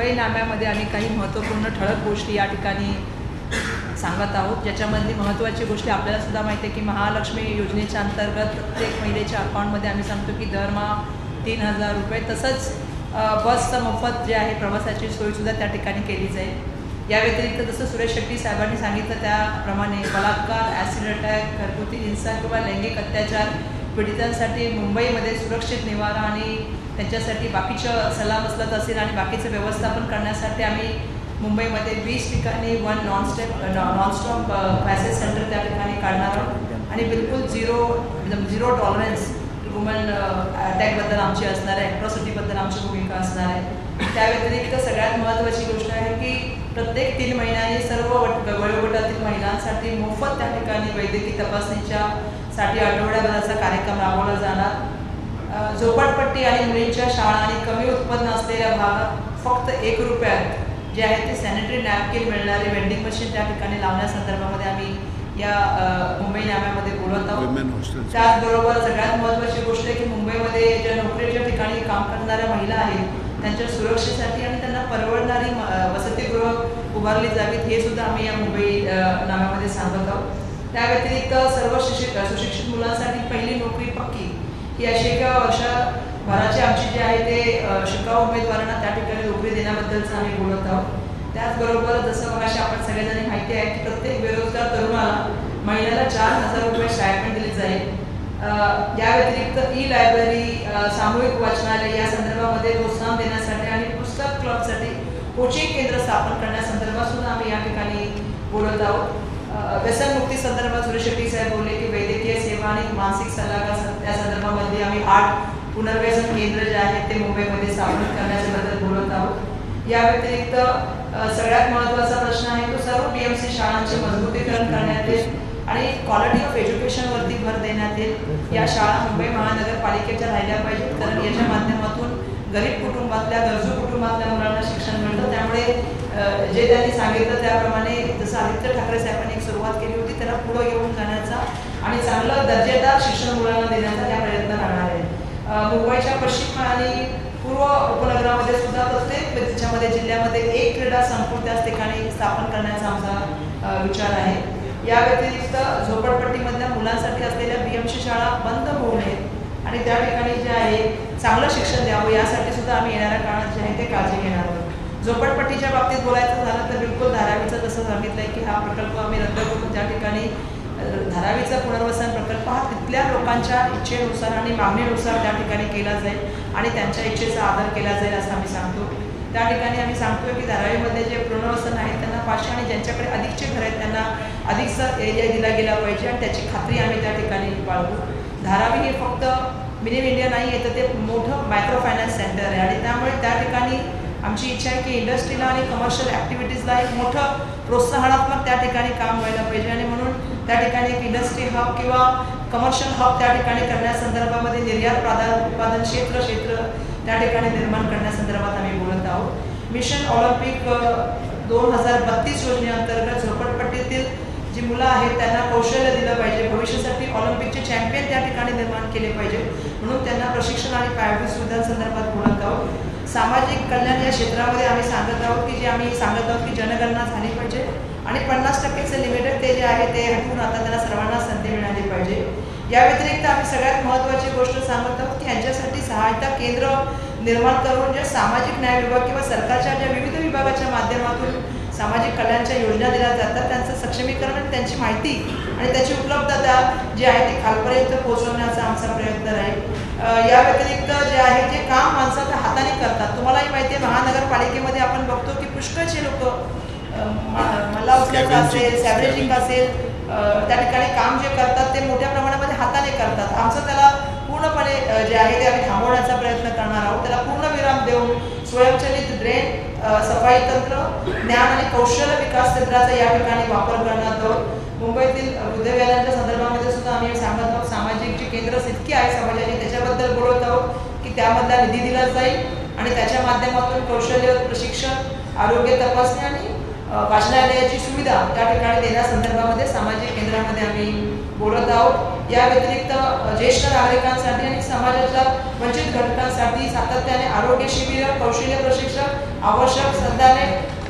मुंबई आम्ही काही महत्त्वपूर्ण ठळक गोष्टी या ठिकाणी सांगत आहोत. ज्याच्यामधली महत्त्वाची गोष्टी आपल्याला सुद्धा माहिती आहे की महालक्ष्मी योजनेच्या अंतर्गत प्रत्येक महिलेच्या अकाउंटमध्ये आम्ही सांगतो की दरमहा तीन हजार रुपये तसंच बसचं मोफत जे आहे प्रवासाची सोयसुद्धा त्या ठिकाणी केली जाईल. या व्यतिरिक्त जसं सुरेश शेट्टी साहेबांनी सांगितलं त्याप्रमाणे बलात्कार ॲसिड अटॅक घरगुती हिंसा किंवा लैंगिक अत्याचार पीडितांसाठी मुंबईमध्ये सुरक्षित निवारा आणि त्यांच्यासाठी बाकीचं सल्लामसलत असेल आणि बाकीचं व्यवस्थापन करण्यासाठी आम्ही मुंबईमध्ये वीस ठिकाणी one nonstop nonstop passage center त्या ठिकाणी काढणार आहोत. आणि बिलकुल झिरो झिरो टॉलरन्स वुमन अटॅकबद्दल आमची असणार आहे. ॲट्रॉसिटीबद्दल आमची भूमिका असणार आहे. त्या व्यतिरिक्त सगळ्यात महत्त्वाची गोष्ट आहे की प्रत्येक तीन महिन्यांनी सर्व वट वयोगटातील महिलांसाठी मोफत त्या ठिकाणी वैद्यकीय तपासणीच्या साठी आठवड्याभराचा कार्यक्रम राबवला जाणार. झोपडपट्टी आणि मुलींच्या शाळा आणि कमी उत्पन्न असलेल्या भागात फक्त एक रुपयात जे आहे ते सॅनिटरी नॅपकिन मिळणारे वेंडिंग मशीन त्या ठिकाणी लावण्यासंदर्भामध्ये आम्ही या मुंबई नाम्यामध्ये बोलत आहोत. त्याचबरोबर सगळ्यात महत्त्वाची गोष्ट आहे की मुंबईमध्ये ज्या नोकरीच्या ठिकाणी काम करणाऱ्या महिला आहेत त्यांच्या सुरक्षेसाठी आणि त्यांना परवडणारी वसतिगृह उभारली जावीत हे सुद्धा आम्ही या मुंबई नाम्यामध्ये सांगत आहोत. त्या व्यतिरिक्त सर्व शिक्षित सुशिक्षित मुलांसाठी पहिली नोकरी पक्की. ही अशी अशा वर्षभराची आमची जी आहे ते शिकाऊ उमेदवारांना त्या ठिकाणी नोकरी देण्याबद्दलचं आम्ही बोलत आहोत. त्याचबरोबर जसं मग आपण सगळ्यांनी माहिती आहे की प्रत्येक बेरोजगार तरुणाला महिन्याला चार हजार रुपये स्टायपेंड दिली जाईल. या व्यतिरिक्त ई लायब्ररी सामूहिक वाचनालय या संदर्भामध्ये प्रोत्साहन देण्यासाठी आणि पुस्तक क्लबसाठी कोचिंग केंद्र स्थापन करण्यासंदर्भात सुद्धा आम्ही या ठिकाणी बोलत आहोत. व्यसनमुक्ती संदर्भात सुरेश शेट्टी साहेब बोलले की वैद्यकीय आणि मानसिक सल्लागार त्या संदर्भामध्ये आम्ही आठ पुनर्व्यसन केंद्र जे आहेत ते मुंबईमध्ये स्थापन करण्याच्या बद्दल बोलत आहोत. या व्यतिरिक्त सगळ्यात महत्त्वाचा प्रश्न आहे तो सर्व पी एम सी शाळांचे मजबूतीकरण करण्यात येईल आणि क्वालिटी ऑफ एज्युकेशनवरती भर देण्यात येईल. या शाळा मुंबई महानगरपालिकेच्या राहिल्या पाहिजेत कारण याच्या माध्यमातून गरीब कुटुंबातल्या गरजू कुटुंबातल्या मुलांना शिक्षण मिळतं. त्यामुळे जे त्यांनी सांगितलं त्याप्रमाणे जसं आदित्य ठाकरे साहेबांनी एक सुरुवात केली होती त्याला पुढं घेऊन जाण्याचा आणि चांगलं दर्जेदार शिक्षण मुलांना देण्याचा त्या प्रयत्न राहणार आहे. मुंबईच्या पश्चिम आणि पूर्व उपनगरामध्ये सुद्धा प्रत्येक त्याच्यामध्ये जिल्ह्यामध्ये एक क्रीडा संकुल त्याच ठिकाणी स्थापन करण्याचा आमचा विचार आहे. या व्यतिरिक्त झोपडपट्टीमधल्या मुलांसाठी असलेल्या बीएमसी शाळा बंद होऊ नयेत आणि त्या ठिकाणी जे आहे चांगलं शिक्षण द्यावं यासाठी सुद्धा आम्ही येणाऱ्या काळात जे आहे ते काळजी घेणार आहोत. झोपडपट्टीच्या बाबतीत बोलायचं झालं तर बिलकुल धारावीचं जसं सांगितलं आहे की हा प्रकल्प आम्ही रद्द करून त्या ठिकाणी धारावीचा पुनर्वसन प्रकल्प हा तिथल्या लोकांच्या इच्छेनुसार आणि मागणीनुसार त्या ठिकाणी केला जाईल आणि त्यांच्या इच्छेचा आदर केला जाईल असं आम्ही सांगतो. त्या ठिकाणी आम्ही सांगतोय की धारावीमध्ये जे पुनर्वसन आहेत त्यांना पाचशे आणि ज्यांच्याकडे अधिकचे घर आहेत त्यांना अधिकचा एरिया दिला गेला पाहिजे आणि त्याची खात्री आम्ही त्या ठिकाणी बाळगू. धारावी हे फक्त मिनिम इंडिया नाही आहे तर ते मोठं मायक्रो फायनान्स सेंटर आहे आणि त्यामुळे त्या ठिकाणी आमची इच्छा आहे की इंडस्ट्रीला आणि कमर्शियल ॲक्टिव्हिटीजला एक मोठं प्रोत्साहनात्मक त्या ठिकाणी काम व्हायला पाहिजे आणि म्हणून त्या ठिकाणी एक इंडस्ट्री हब किंवा कमर्शियल हब त्या ठिकाणी करण्यासंदर्भामध्ये निर्यात प्राधान उत्पादन क्षेत्र क्षेत्र त्या ठिकाणी निर्माण करण्यासंदर्भात आम्ही बोलत आहोत. मिशन ऑलिम्पिक दोन हजार बत्तीस योजनेअंतर्गत झोपडपट्टीतील जी मुलं आहेत त्यांना कौशल्य दिलं पाहिजे. भविष्यासाठी ऑलिम्पिकचे चॅम्पियन त्या ठिकाणी निर्माण केले पाहिजे. म्हणून त्यांना प्रशिक्षण आणि पायाभूत सुविधांसंदर्भात बोलत आहोत. सामाजिक कल्याण या क्षेत्रामध्ये आम्ही सांगत आहोत की जे आम्ही सांगत आहोत की जनगणना झाली पाहिजे आणि पन्नास टक्केचे लिमिटेड ते जे आहे ते हटवून आता त्यांना सर्वांना संधी मिळाली पाहिजे. या व्यतिरिक्त आम्ही सगळ्यात महत्त्वाची गोष्ट सांगत आहोत की यांच्यासाठी सहायता केंद्र निर्माण करून जे सामाजिक न्याय विभाग किंवा सरकारच्या ज्या विविध विभागाच्या माध्यमातून सामाजिक कल्याणच्या योजना दिल्या जातात त्यांचं सक्षमीकरण आणि त्यांची माहिती आणि त्याची उपलब्धता जी आहे ती खालपर्यंत पोहोचवण्याचा आमचा प्रयत्न राहील. या व्यतिरिक्त जे आहे जे काम माणसाच्या हाताने करतात. तुम्हालाही माहिती आहे महानगरपालिकेमध्ये आपण बघतो की पुष्कळचे लोक मला उचलायचं असेल सॅव्हरेजिंग असेल त्या ठिकाणी काम जे करतात ते मोठ्या प्रमाणामध्ये हाताने करतात. आमचं त्याला पूर्णपणे जे आहे ते आम्ही थांबवण्याचा प्रयत्न करणार आहोत. त्याला पूर्ण विराम देऊन स्वयंचलित ड्रेन सफाई तंत्र ज्ञान आणि कौशल्य विकास केंद्राचा या ठिकाणी वापर करणार आहोत मुंबईतील वृद्धव्याधांच्या संदर्भामध्ये सुद्धा आम्ही सांगत आहोत सामाजिक जी केंद्र इतकी आहे समाजाची त्याच्याबद्दल बोलत आहोत की त्यामधला निधी दिला जाईल आणि त्याच्या माध्यमातून कौशल्य प्रशिक्षण आरोग्य तपासणी आणि वाचनालयाची सुविधा त्या ठिकाणी देण्यासंदर्भामध्ये सामाजिक केंद्रामध्ये आम्ही बोलत आहोत. या व्यतिरिक्त ज्येष्ठ नागरिकांसाठी आणि समाजाच्या वंचित घटकांसाठी सातत्याने आरोग्य शिबिर कौशल्य प्रशिक्षण आवश्यक संधाने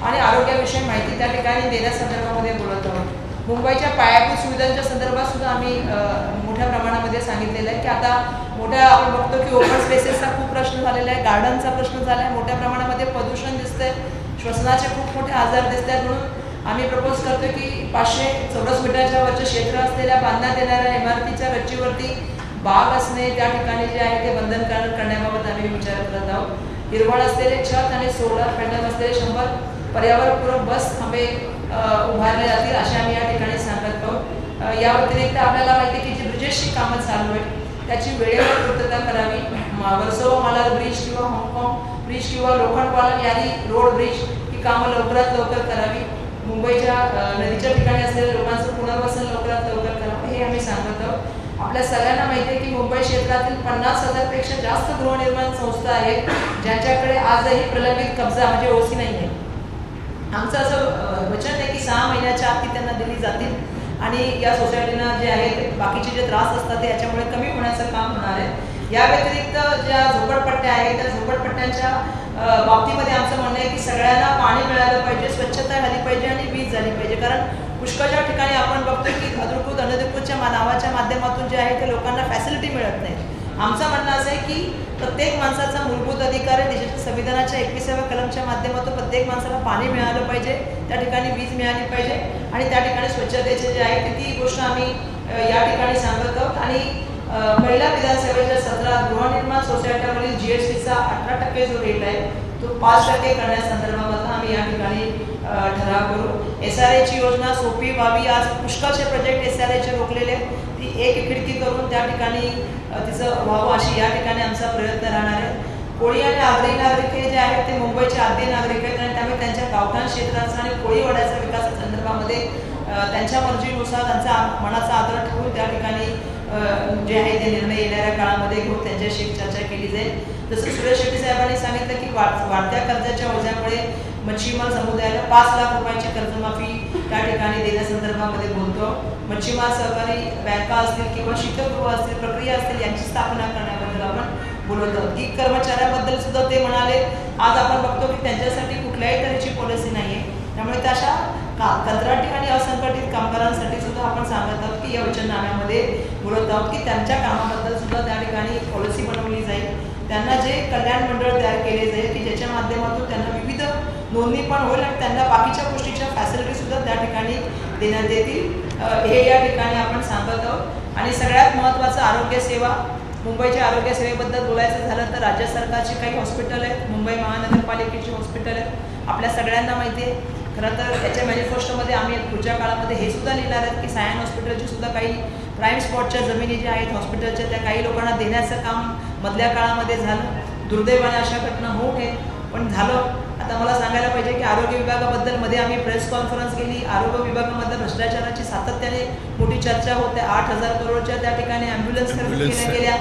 आणि आरोग्याविषयी माहिती त्या ठिकाणी देण्यासंदर्भामध्ये बोलत आहोत. मुंबईच्या पायाभूत सुविधांच्या संदर्भात सुद्धा आम्ही मोठ्या प्रमाणामध्ये सांगितलेलं आहे की आता मोठ्या आपण बघतो की ओपन स्पेसेसचा खूप प्रश्न झालेला आहे गार्डनचा प्रश्न झाला आहे मोठ्या प्रमाणामध्ये प्रदूषण दिसतंय श्वसनाचे खूप मोठे आजार दिसत आहेत म्हणून आम्ही प्रपोज करतो की पाचशे चौरस मीटरच्या वरचे क्षेत्र असलेल्या बांधण्यात येणाऱ्या इमारतीच्या रचीवरती बाग असणे त्या ठिकाणी जे आहे ते बंधनकारक करण्याबाबत आम्ही विचार करत आहोत. हिरवळ असलेले छत आणि सोलर पॅनल असलेले शंभर पर्यावरणपूरक बस थांबे उभारले जातील असे आम्ही या ठिकाणी सांगत आहोत. या व्यतिरिक्त आपल्याला माहिती की जी ब्रिजेसची कामं चालू आहेत त्याची वेळेवर पूर्तता करावी. म- वर्सोवा मालार ब्रिज किंवा हाँगकाँग ब्रिज किंवा लोखंडवाला यादी रोड ब्रिज ही कामं लवकरात लवकर करावी. मुंबईच्या नदीच्या ठिकाणी असलेल्या लोकांचं पुनर्वसन लवकरात लवकर करावं हे आम्ही सांगत आहोत. आपल्या सगळ्यांना माहिती आहे की मुंबई क्षेत्रातील पन्नास हजारपेक्षा जास्त गृहनिर्माण संस्था आहेत ज्यांच्याकडे आजही प्रलंबित कब्जा म्हणजे ओसी नाही आहे. आमचं असं वचन आहे की सहा महिन्याच्या आत ती त्यांना दिली जातील आणि या सोसायटीना जे आहे बाकीचे जे त्रास असतात ते याच्यामुळे कमी होण्याचं काम होणार आहे. या व्यतिरिक्त ज्या झोपडपट्ट्या आहेत त्या झोपडपट्ट्यांच्या बाबतीमध्ये आमचं म्हणणं आहे की सगळ्यांना पाणी मिळालं पाहिजे स्वच्छता झाली पाहिजे आणि वीज झाली पाहिजे. कारण पुष्कळच्या ठिकाणी आपण बघतो की अधिकृत अनधिकृतच्या मा- नावाच्या माध्यमातून जे आहे ते लोकांना फॅसिलिटी मिळत नाही. आमचं म्हणणं असं आहे की प्रत्येक माणसाचा मूलभूत अधिकार आहे देशाच्या संविधानाच्या एकविसाव्या कलमच्या माध्यमातून प्रत्येक माणसाला पाणी मिळालं पाहिजे त्या ठिकाणी वीज मिळाली पाहिजे आणि त्या ठिकाणी स्वच्छतेचे जे आहे ती गोष्ट आम्ही या ठिकाणी सांगत आहोत. आणि महिला पहिल्या विधानसभेच्या सत्रात गृहनिर्माण सोसायट्यावरील जी एस टीचा अठरा टक्के जो रेट आहे तो पाच टक्के करण्यासंदर्भामध्ये आम्ही या ठिकाणी ठराव करू. एस आर एची योजना सोपी व्हावी. आज पुष्कळचे प्रोजेक्ट एस आर एचे रोखलेले ती एक खिडकी करून त्या ठिकाणी तिचं व्हावं अशी या ठिकाणी आमचा प्रयत्न राहणार आहे. कोळी आणि आगरी नागरिक हे जे आहेत ते मुंबईचे आद्य नागरिक आहेत आणि त्यामुळे त्यांच्या गावठाण क्षेत्राचा आणि कोळीवाड्याच्या विकासासंदर्भामध्ये संदर्भामध्ये त्यांच्या मर्जीनुसार त्यांचा मनाचा आदर ठेवून त्या ठिकाणी जे आहे ते निर्णय येणाऱ्या काळामध्ये घेऊन त्यांच्याशी चर्चा केली जाईल. जसं सुरेश शेट्टी साहेबांनी सांगितलं की वाढ वाढत्या कर्जाच्या ओझ्यामुळे मच्छीमार समुदायाला पाच लाख रुपयांची कर्जमाफी त्या ठिकाणी देण्यासंदर्भामध्ये बोलतो. मच्छीमार सहकारी बँका असतील किंवा शीतगृह असतील प्रक्रिया असतील यांची स्थापना करण्याबद्दल आपण बोलत आहोत. की कर्मचाऱ्याबद्दल सुद्धा ते म्हणाले. आज आपण बघतो की त्यांच्यासाठी कुठल्याही तऱ्हेची पॉलिसी नाही आहे त्यामुळे त्याशा का कंत्राटी आणि असंघटित कामगारांसाठी सुद्धा आपण सांगत आहोत की या वचननाम्यामध्ये बोलत आहोत की त्यांच्या कामाबद्दल सुद्धा त्या ठिकाणी पॉलिसी बनवली जाईल. त्यांना जे कल्याण मंडळ तयार केले जाईल की ज्याच्या माध्यमातून त्यांना विविध नोंदणी पण होईल आणि त्यांना बाकीच्या गोष्टीच्या फॅसिलिटी सुद्धा त्या ठिकाणी देण्यात येतील. हे या ठिकाणी आपण सांगत आहोत. आणि सगळ्यात महत्त्वाचं आरोग्य सेवा मुंबईच्या आरोग्य सेवेबद्दल बोलायचं झालं तर राज्य सरकारची काही हॉस्पिटल आहेत मुंबई महानगरपालिकेची हॉस्पिटल आहेत. आपल्या सगळ्यांना माहिती आहे. खरं तर त्याच्या मॅनिफेस्टोमध्ये आम्ही पुढच्या काळामध्ये हे सुद्धा लिहिणार आहेत की सायन हॉस्पिटलची सुद्धा काही प्राईम स्पॉटच्या जमिनी ज्या आहेत हॉस्पिटलच्या त्या काही लोकांना देण्याचं काम मधल्या काळामध्ये झालं. दुर्दैवाने अशा घटना होऊ नये. पण झालं. आता मला सांगायला पाहिजे की आरोग्य विभागाबद्दलमध्ये आम्ही प्रेस कॉन्फरन्स केली. आरोग्य विभागामध्ये भ्रष्टाचाराची सातत्याने मोठी चर्चा होते. आठ हजार करोडच्या त्या ठिकाणी ॲम्ब्युलन्स खरेदी केल्या गेल्या.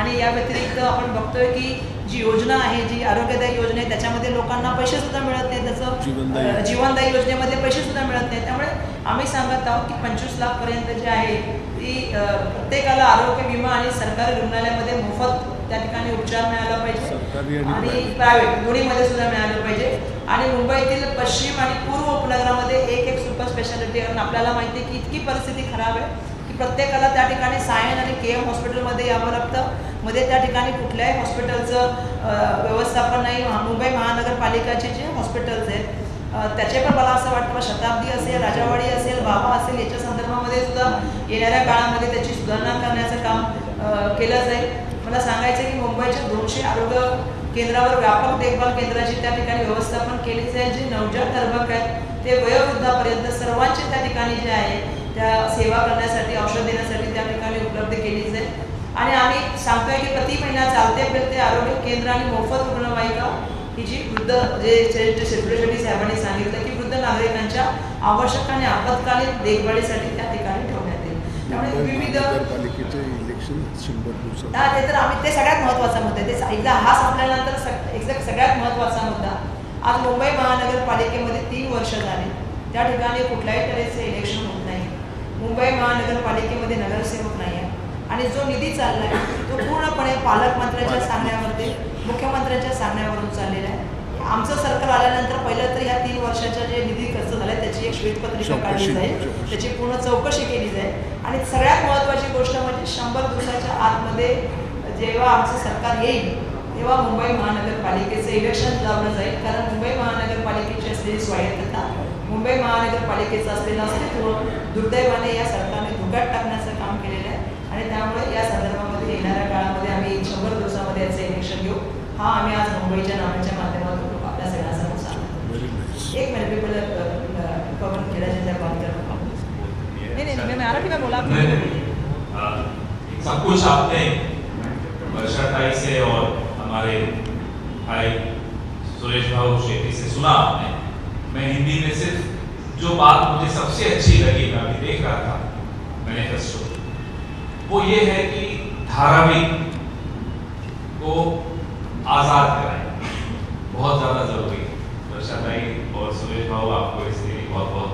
आणि या व्यतिरिक्त आपण बघतोय की जी योजना आहे जी आरोग्यदायी योजना आहे त्याच्यामध्ये लोकांना पैसे सुद्धा मिळत नाही त्याचं जीवनदायी. योजनेमध्ये पैसे सुद्धा मिळत नाही त्यामुळे आम्ही सांगत आहोत की पंचवीस लाख पर्यंत जे आहे ती प्रत्येकाला आरोग्य विमा आणि सरकारी रुग्णालयामध्ये मोफत त्या ठिकाणी उपचार मिळाला पाहिजे. सरकारी आणि. प्रायव्हेट दोन्हीमध्ये सुद्धा मिळालं पाहिजे. आणि मुंबईतील पश्चिम आणि पूर्व उपनगरामध्ये एक एक सुपर स्पेशालिटी कारण आपल्याला माहिती आहे की इतकी परिस्थिती खराब आहे की प्रत्येकाला त्या ठिकाणी सायन आणि के एम हॉस्पिटलमध्ये यावं लागतं. मध्ये त्या ठिकाणी कुठल्याही हॉस्पिटलचं व्यवस्थापन नाही. मुंबई महानगरपालिकाचे जे हॉस्पिटल्स आहेत त्याचे पण मला असं वाटतं शताब्दी असेल राजावाडी असेल बाबा असेल याच्या संदर्भामध्ये सुद्धा येणाऱ्या काळामध्ये त्याची सुधारणा करण्याचं काम केलं जाईल मला सांगायचं की मुंबईच्या दोनशे आरोग्य केंद्रावर व्यापक देखभाल केंद्राची त्या ठिकाणी व्यवस्थापन केली जाईल. जे नवजात गर्भक आहेत ते वयोवृद्धापर्यंत सर्वांचे त्या ठिकाणी जे आहे त्या सेवा करण्यासाठी औषध देण्यासाठी त्या ठिकाणी उपलब्ध केली जाईल. आणि आम्ही सांगतोय की प्रति महिना चालते फिरते आरोग्य केंद्र आणि मोफत रुग्णवाहिका ही जी वृद्ध जे श्रेष्ठ शेट्टी साहेबांनी सांगितलं की वृद्ध नागरिकांच्या आवश्यक आणि आपत्कालीन देखभालीसाठी त्या ठिकाणी ठेवण्यात येईल. त्यामुळे विविध इलेक्शन शंभर दिवसात. हा ते तर आम्ही ते सगळ्यात महत्त्वाचा मुद्दा आहे. ते एकदा हा संपल्यानंतर सग- एक्झॅक्ट सगळ्यात महत्त्वाचा मुद्दा. आज मुंबई महानगरपालिकेमध्ये तीन वर्ष झाले. त्या ठिकाणी कुठल्याही तऱ्हेचे इलेक्शन होत नाही. मुंबई महानगरपालिकेमध्ये नगरसेवक नाही आहे. आणि जो निधी चालला आहे तो पूर्णपणे पालकमंत्र्यांच्या सांगण्यावरती मुख्यमंत्र्यांच्या सांगण्यावरून चाललेला आहे. आमचं सरकार आल्यानंतर पहिलं तर ह्या तीन वर्षाच्या जे निधी खर्च एक श्वेतपत्रिका काढली जाईल. त्याची पूर्ण चौकशी केली जाईल. आणि सगळ्यात महत्त्वाची गोष्ट म्हणजे शंभर दिवसाच्या आतमध्ये जेव्हा आमचं सरकार येईल तेव्हा मुंबई महानगरपालिकेचं इलेक्शन लावलं जाईल. कारण मुंबई महानगरपालिकेची असलेली स्वायत्तता मुंबई महानगरपालिकेचं असलेलं अस्तित्व दुर्दैवाने या सरकारने धोक्यात टाकण्याचं काम केलेलं आहे. आणि त्यामुळे या संदर्भामध्ये येणाऱ्या काळामध्ये आम्ही शंभर दिवसामध्ये याचं इलेक्शन घेऊ. हा आम्ही आज मुंबईच्या नावाच्या माध्यमातून आपल्या सगळ्यांसमोर सांगतो. एक मिनट नहीं नहीं मैं में बोला सब कुछ आपने वर्षाताई से और हमारे भाई सुरेश भाऊ शेट्टी से सुना आपने। मैं हिंदी में सिर्फ़ जो बात मुझे सबसे अच्छी लगी मैं अभी देख रहा था मैनिफेस्टो। वो ये है कि धारावी को आज़ाद कराएँ। बहुत ज़्यादा ज़रूरी है। वर्षाताई और सुरेश भाऊ आपको इसके लिए बहुत बहुत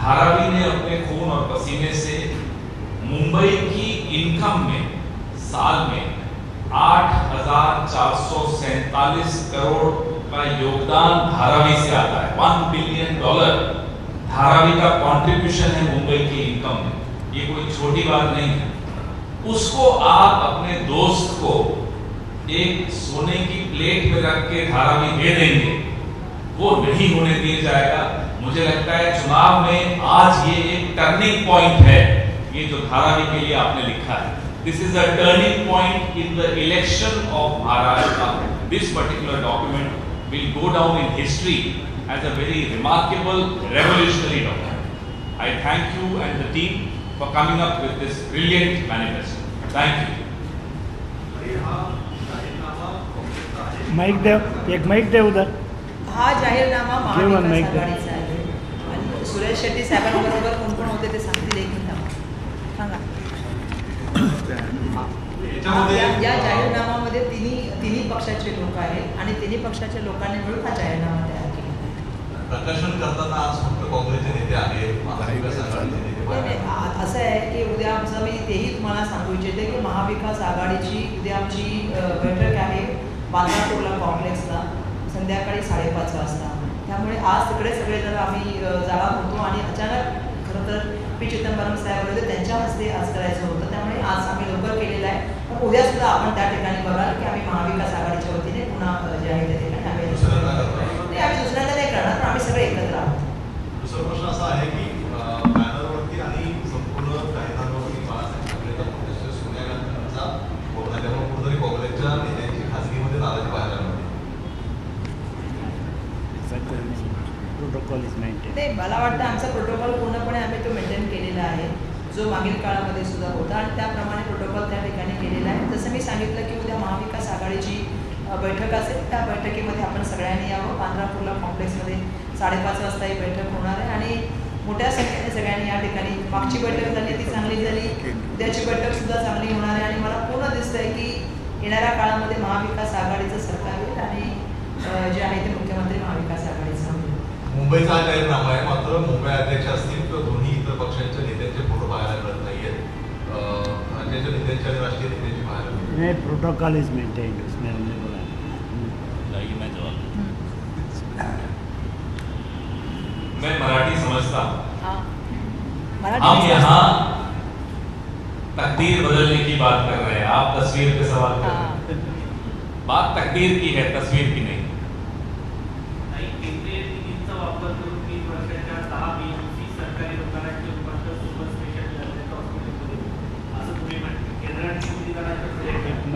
धारावी ने अपने खून और पसीने से मुंबई की इनकम में साल में आठ हज़ार चार सौ सैतालीस करोड़ का योगदान धारावी से आता है। वन बिलियन डॉलर धारावी का कंट्रीब्यूशन है मुंबई की इनकम में। ये कोई छोटी बात नहीं है। उसको आप अपने दोस्त को एक सोने की प्लेट में रख के धारावी दे देंगे। वो नहीं होने दिया जाएगा। मुझे लगता है चुनाव में आज ये एक टर्निंग पॉइंट है। ये जो धारावी के लिए आपने लिखा है। This is a turning point in the election of Maharashtra this particular document will go down in history as a very remarkable revolutionary document I thank you and the team for coming up with this brilliant manifesto. Thank you. Mic द्या एक mic द्या उधर। हा जाहीरनामा महाविकास आघाडीचा आणि सुरेश शेट्टी साहेबांबरोबर कोण कोण होते ते सांगतील एक मिनिट सांगा. या या जाहीरनामामध्ये तिन्ही तिन्ही पक्षाचे लोक आहेत आणि तिन्ही पक्षाच्या लोकांनी मिळून हा जाहीरनामा तयार केला. प्रकाशन करताना आज फक्त काँग्रेसचे नेते आहेत महाविकास आघाडीचे नेते असं आहे की उद्या आमचं मी तेही तुम्हाला सांगू इच्छिते की महाविकास आघाडीची उद्या आमची बैठक आहे बांद्रा कुर्ला कॉम्प्लेक्सला संध्याकाळी साडेपाच वाजता. त्यामुळे आज तिकडे सगळेजण आम्ही जाणार होतो आणि अचानक खरं तर पी. चिदंबरम साहेब होते त्यांच्या हस्ते आज करायचं होतं. त्यामुळे आज आम्ही लवकर केलेलं आहे. पण उद्या सुद्धा आपण त्या ठिकाणी बघाल की आम्ही महाविकास आघाडीच्या वतीने पुन्हा जे आहे त्या ठिकाणी आम्ही दुसऱ्यांदा नाही करणार पण आम्ही सगळे एकत्र आहोत. दुसरा प्रश्न असा आहे की ते मला वाटतं आमचा प्रोटोकॉल पूर्णपणे आम्ही तो मेंटेन केलेला आहे. जो मागील काळामध्ये सुद्धा होता आणि त्याप्रमाणे प्रोटोकॉल त्या ठिकाणी केलेला आहे. जसं मी सांगितलं की उद्या महाविकास आघाडीची बैठक असेल त्या बैठकीमध्ये आपण सगळ्यांनी यावं. बांद्रा कुर्ला कॉम्प्लेक्समध्ये साडेपाच वाजता ही बैठक होणार आहे आणि मोठ्या संख्येने सगळ्यांनी या ठिकाणी मागची बैठक झाली ती चांगली झाली. उद्याची बैठक सुद्धा चांगली होणार आहे आणि मला पूर्ण दिसतंय की येणाऱ्या काळामध्ये महाविकास आघाडीचं सरकार येईल आणि जे आहे ते मुंबईचा हा जाहीरनामा आहे. मात्र मुंबई अध्यक्ष असतील किंवा दोन्ही इतर पक्षांच्या नेत्यांचे फ़ोटो पाहायला मिळत नाहीयेत अं, राज्याच्या नेत्यांचे आणि राष्ट्रीय नेत्यांचे पाहायला नहीं प्रोटोकॉल इज़ मेंटेन उसमें हमने बोला मैं मराठी समझता. हूँ. हम यहाँ तकदीर बदलने की बात कर रहे हैं. आप तस्वीर पे सवाल कर। रहे हाँ. हैं बात तकदीर की है तस्वीर की नहीं नाही।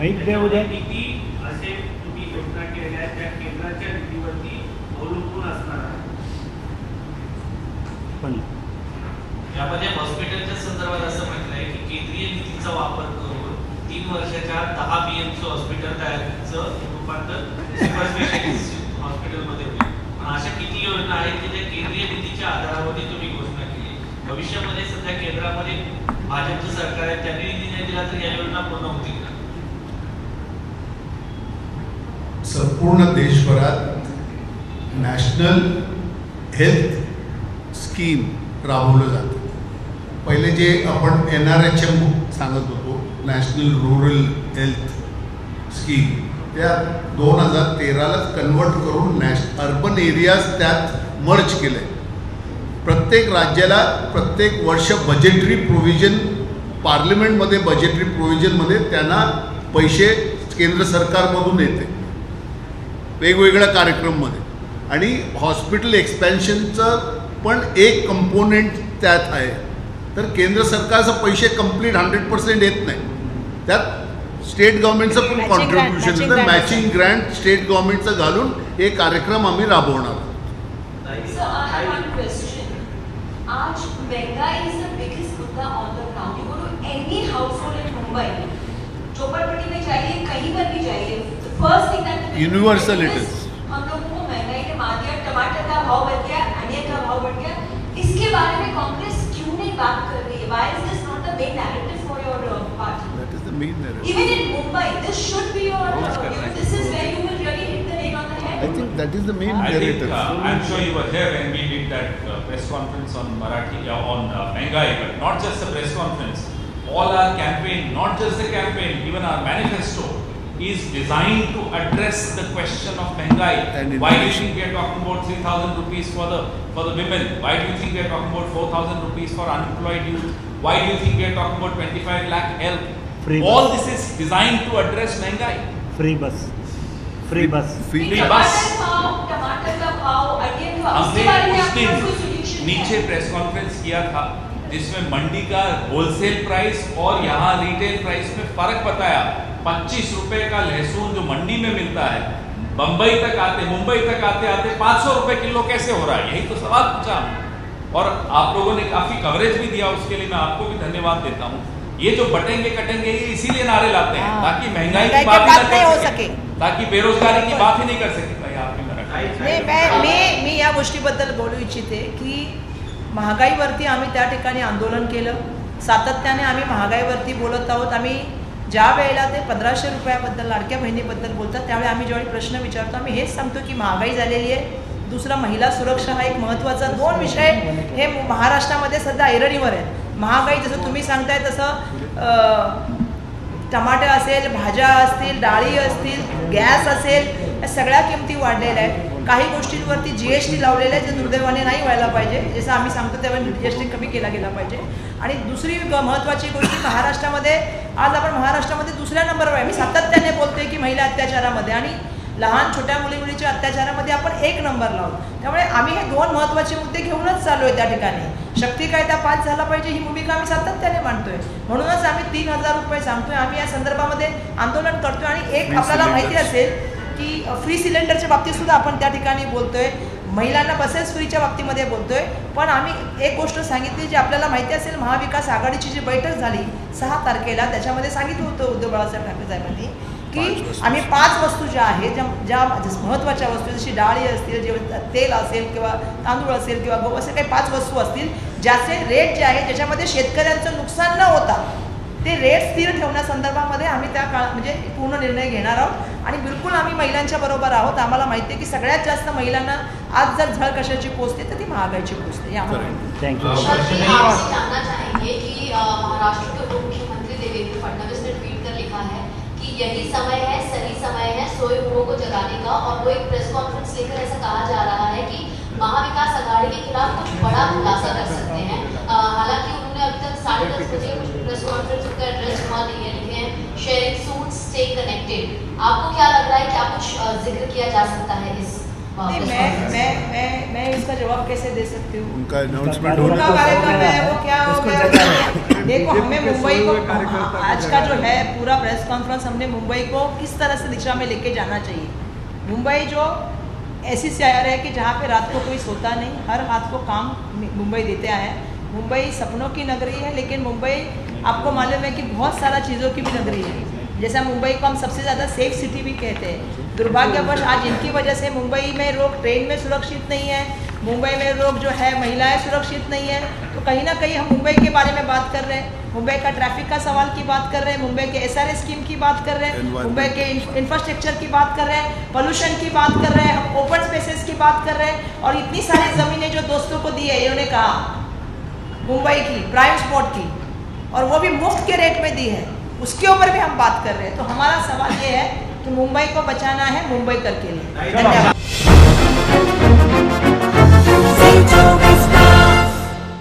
माईक द्या उद्या. किती असे तुम्ही घोषणा केलेल्या त्या केंद्राच्या निधीवरती अवलंबून असणार आहे? पण यामध्ये हॉस्पिटलच्या संदर्भात असं म्हटलंय की केंद्रीय निधीचा वापर करून तीन वर्षाच्या दहा बीएमसी हॉस्पिटल तयारीचं रूपांतर सुपर स्पेशालिस्ट हॉस्पिटलमध्ये होईल. पण अशा किती योजना आहेत की ज्या केंद्रीय निधीच्या आधारावरती तुम्ही घोषणा केली? भविष्यामध्ये सध्या केंद्रामध्ये भाजपचं सरकार आहे त्यांनी निधी नाही दिला तर या योजना पूर्ण होतील का संपूर्ण देशभरात नॅशनल हेल्थ स्कीम राबवलं जातं. पहिले जे आपण एन आर एच एम सांगत होतो नॅशनल रुरल हेल्थ स्कीम त्या दोन हजार तेरालाच कन्वर्ट करून नॅश अर्बन एरियाज त्यात मर्ज केलं आहे प्रत्येक राज्याला प्रत्येक वर्ष बजेटरी प्रोव्हिजन पार्लमेंटमध्ये बजेटरी प्रोव्हिजनमध्ये त्यांना पैसे केंद्र सरकारमधून येते. वेगवेगळ्या कार्यक्रममध्ये. आणि हॉस्पिटल एक्सपॅन्शनचं पण एक कंपोनेंट त्यात आहे. तर केंद्र सरकारचं पैसे कंप्लीट हंड्रेड पर्सेंट येत नाही. त्यात स्टेट गव्हर्नमेंटचं पण contribution grant matching grant state गव्हर्नमेंटचं घालून हे कार्यक्रम आम्ही राबवणार आहोत. So I have one question. आज महंगाई is the biggest मुद्दा on the ground. You go to any household in Mumbai, चौपड़पट्टी में जाइए, कहीं पर भी जाइए, the first thing that the people Universal say it is, is. हम लोगों को महंगाई ने मार दिया, टमाटर का भाव बढ़ गया, अनियन का भाव बढ़ गया. इसके बारे में कांग्रेस क्यों नहीं बात कर रही है? Why is this not the main narrative for your uh, party? That is the main narrative Even in Mumbai, this should be your. Uh, you know, this is where you will really hit the nail on the head. I think that is the main I think, narrative uh, I'm sure you were here when we did that uh, press conference on Marathi, uh, on uh, Mengai, but not just the press conference. All our campaign, not just the campaign, even our manifesto is designed to address the question of Mengai. And Why do you inflation. think we are talking about 3,000 rupees for the, for the women? Why do you think we are talking about 4,000 rupees for unemployed youth? Why do you think we are talking about 25 lakh help? Free All bus. this is designed to address Mengai. Free bus free bus free Free टमाटर bus. भाव, टमाटर का भाव, onion का, उसके हमने बारे में उस आपके पास कोई दिन solution नीचे है? प्रेस कॉन्फ्रेंस किया था जिसमें मंडी का होलसेल प्राइस और यहाँ रिटेल प्राइस में फर्क बताया पच्चीस रुपए का लहसुन जो मंडी में मिलता है बंबई तक आते मुंबई तक आते आते पाँच सौ रुपए किलो कैसे हो रहा है? यही तो सवाल पूछा। और आप लोगों ने काफी कवरेज भी दिया उसके लिए मैं आपको भी धन्यवाद देता हूँ। ये जो बटेंगे कटेंगे ये इसीलिए नारे लाते हैं। ताकि महंगाई की बात ही ना हो सके। ताकि बेरोजगारी की बात ही नहीं कर सके। नाही मैं मी मी या गोष्टीबद्दल बोलू इच्छिते की महागाईवरती आम्ही त्या ठिकाणी आंदोलन केलं. सातत्याने आम्ही महागाईवरती बोलत आहोत. आम्ही ज्या वेळेला ते पंधराशे रुपयाबद्दल लाडक्या बहिणीबद्दल बोलतात त्यावेळी आम्ही ज्यावेळी प्रश्न विचारतो आम्ही हेच सांगतो की महागाई झालेली आहे. दुसरा महिला सुरक्षा हा एक महत्त्वाचा दोन विषय हे महाराष्ट्रामध्ये सध्या ऐरणीवर आहेत महागाई जसं तुम्ही सांगताय तसं टमाटर असेल भाज्या असतील डाळी असतील गॅस असेल या सगळ्या किमती वाढलेल्या आहेत. काही गोष्टींवरती जी एस टी लावलेलं जे दुर्दैवाने नाही व्हायला पाहिजे जसं आम्ही सांगतो त्यावेळी जी एस टी कमी केला गेला पाहिजे. आणि दुसरी महत्त्वाची गोष्ट महाराष्ट्रामध्ये आज आपण महाराष्ट्रामध्ये दुसऱ्या नंबरवर आहे. मी सातत्याने बोलतोय की महिला अत्याचारामध्ये आणि लहान छोट्या मुली मुलीच्या अत्याचारामध्ये आपण एक नंबर लावतो त्यामुळे आम्ही हे दोन महत्त्वाचे मुद्दे घेऊनच चालू आहे त्या ठिकाणी. शक्ती कायदा पास झाला पाहिजे ही भूमिका आम्ही सातत्याने मांडतोय. म्हणूनच आम्ही तीन हजार रुपये सांगतोय. आम्ही या संदर्भामध्ये आंदोलन करतोय आणि एक आपल्याला माहिती. असेल की फ्री सिलेंडरच्या बाबतीत सुद्धा आपण त्या ठिकाणी बोलतोय. महिलांना बसेस फ्रीच्या बाबतीमध्ये बोलतोय. पण आम्ही एक गोष्ट सांगितली जी आपल्याला माहिती असेल महाविकास आघाडीची जी बैठक झाली सहा तारखेला त्याच्यामध्ये सांगितलं होतं उद्धव बाळासाहेब ठाकरे साहेबांनी की. आम्ही पाच वस्तू ज्या आहेत ज्या ज्या महत्त्वाच्या वस्तू जशी डाळी असतील जे तेल असेल किंवा तांदूळ असेल किंवा गहू असे काही पाच वस्तू असतील ज्याचे रेट जे आहे ज्याच्यामध्ये शेतकऱ्यांचं नुकसान न होता ते रेट स्थिर ठेवण्यासंदर्भामध्ये आम्ही त्या काळ म्हणजे पूर्ण निर्णय घेणार आहोत. आणि बिलकुल आम्ही महिलांच्या बरोबर आहोत. आम्हाला माहिती आहे की सगळ्यात जास्त महिलांना आज जर झळ कशाची पोचते तर ती महागाईची पोचते. थँक्यू महाराष्ट्र के उप मुख्यमंत्री देवेंद्र फडणवीस ने ट्वीट कर लिखा है कि यही समय है सही समय है सोए हुओं को जगाने का और वो एक प्रेस कॉन्फ्रेंस लेकर ऐसा कहा जा रहा है कि महाविकास आघाड़ी के खिलाफ कुछ बड़ा खुलासा कर सकते हैं। किया जा सकता है इस नहीं मैं मैं मैं मैं इसका जवाब कैसे दे सकती हूँ? उनका अनाउंसमेंट हो उनका कार्यक्रम है वो क्या हो गया? देखो हमें मुंबई को आज का जो है पूरा प्रेस कॉन्फ्रेंस हमने मुंबई को किस तरह से दिशा में लेके जाना चाहिए? मुंबई जो ऐसी शहर है कि जहाँ पे रात को कोई सोता नहीं हर हाथ को काम मुंबई देते हैं। मुंबई सपनों की नगरी है लेकिन मुंबई आपको मालूम है कि बहुत सारा चीज़ों की भी नगरी है। जैसा मुंबई को हम सबसे ज़्यादा सेफ़ सिटी भी कहते हैं। दुर्भाग्यवश आज इनकी वजह से मुंबई में लोग ट्रेन में सुरक्षित नहीं है मुंबई में लोग जो है महिलाएँ सुरक्षित नहीं है। तो कहीं ना कहीं हम मुंबई के बारे में बात कर रहे हैं। मुंबई का ट्रैफ़िक का सवाल की बात कर रहे हैं मुंबई के एसआरएस स्कीम की बात कर रहे हैं मुंबई के इंफ्रास्ट्रक्चर की बात कर रहे हैं पोल्यूशन की बात कर रहे हैं हम ओपन स्पेसेस की बात कर रहे हैं और इतनी सारी जमीनें जो दोस्तों को दी है इन्होंने कहा मुंबई की प्राइम स्पॉट की और वो भी मुफ़्त के रेट में दी है। उसके ऊपर भी हम बात कर रहे हैं। तो हमारा सवाल ये है कि मुंबई को बचाना है मुंबई करके लिए। धन्यवाद।